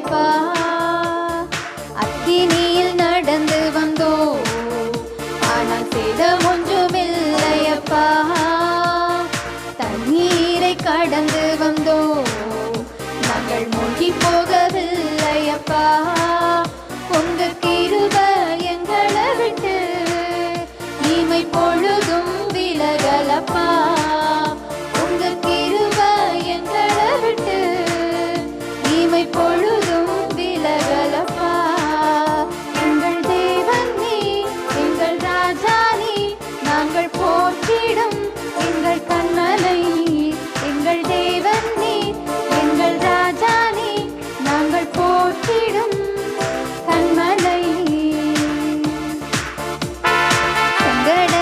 ஐயப்பா. அக்கினியில் நடந்து வந்தோம் ஆனால் செய்த ஒன்றுமில்லையப்பா தண்ணீரை கடந்து வந்தோம் ಮಗಳ